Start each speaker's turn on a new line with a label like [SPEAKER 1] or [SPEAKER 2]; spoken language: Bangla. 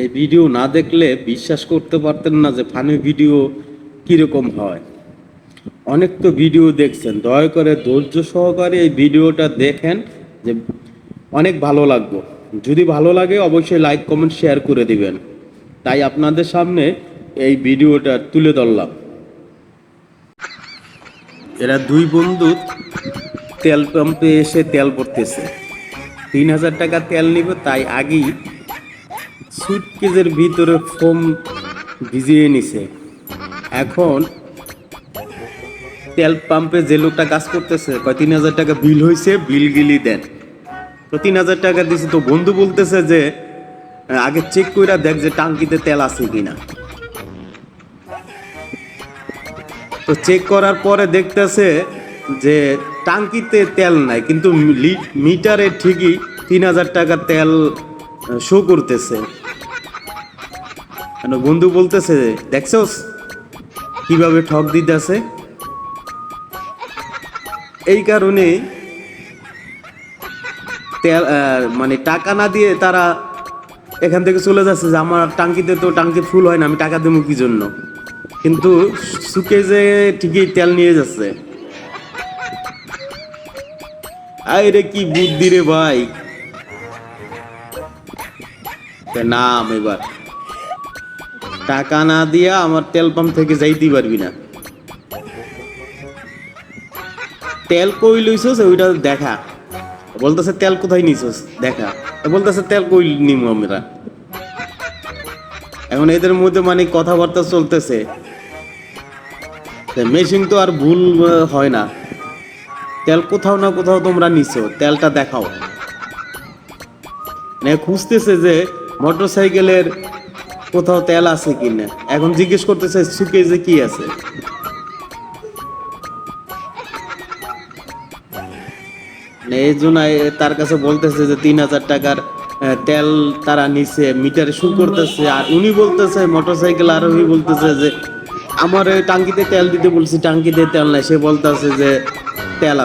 [SPEAKER 1] এই ভিডিও না দেখলে বিশ্বাস করতে পারতেন না যে ফানি ভিডিও কীরকম হয়। অনেক তো ভিডিও দেখছেন, দয়া করে ধৈর্য সহকারে এই ভিডিওটা দেখেন যে অনেক ভালো লাগবে। যদি ভালো লাগে অবশ্যই লাইক, কমেন্ট, শেয়ার করে দিবেন। তাই আপনাদের সামনে এই ভিডিওটা তুলে ধরলাম। এরা দুই বন্ধু তেল পাম্পে এসে তেল ভরতেছে। তিন হাজার টাকা তেল নিব, তাই আগেই সুটকেজের ভিতরে ফোম ভিজিয়ে নিছে। এখন তেল পাম্পে যে লোকটা কাজ করতেছে, কয়, তিন হাজার টাকা বিল হয়েছে বিল গিলি দেন। তো তিন হাজার টাকা দিছি তো বন্ধু বলতেছে যে, আগে চেক কইরা দেখ যে টাঙ্কিতে তেল আছে কিনা। তো চেক করার পরে দেখতেছে যে টাঙ্কিতে তেল নাই, কিন্তু মিটারে ঠিকই তিন হাজার টাকা তেল শো করতেছে। বন্ধু বলতেছে, দেখছস? কীভাবে ঠক দিতেছে? এই কারণে মানে টাকা না দিয়ে তারা এখান থেকে চলে যাচ্ছে যে, আমার টাঙ্কিতে তো টাঙ্কি ফুল হয় না, আমি টাকা দেবো কি জন্য? কিন্তু সুকে যে ঠিকই তেল নিয়ে যাচ্ছে। আরে কি বুদ্ধি রে ভাই। নাম এবার টাকা না দিয়া আমার তেল পাম্প থেকে যাইতেই পারবি না। তেল কই লইছস? ওইটা দেখা। বলতেছে, তেল কোথায় নিছস? দেখা। বলতেছে, তেল কই নিমু আমরা? এখন এদের মধ্যে মানে কথাবার্তা চলতেছে। মেশিন তো আর ভুল হয় না। তেল কোথাও না কোথাও তোমরা নিছো। তেলটা দেখাও। খুঁজতেছে যে মোটর সাইকেলের কোথাও তেল আছে কিনা? এখন জিজ্ঞেস করতেছে, সুকে যে কি আছে? মানে এই জন্য তার কাছে বলতেছে যে তিন হাজার টাকার তেল তারা নিছে, মিটারে শু করতেছে, আর উনি বলতেছে মোটর সাইকেল আরোহী বলতেছে যে, আমার টাঙ্কিতে তেল দিতে বলছি, টাঙ্কিতে তেল নাই। সে বলতেছে যে, তেল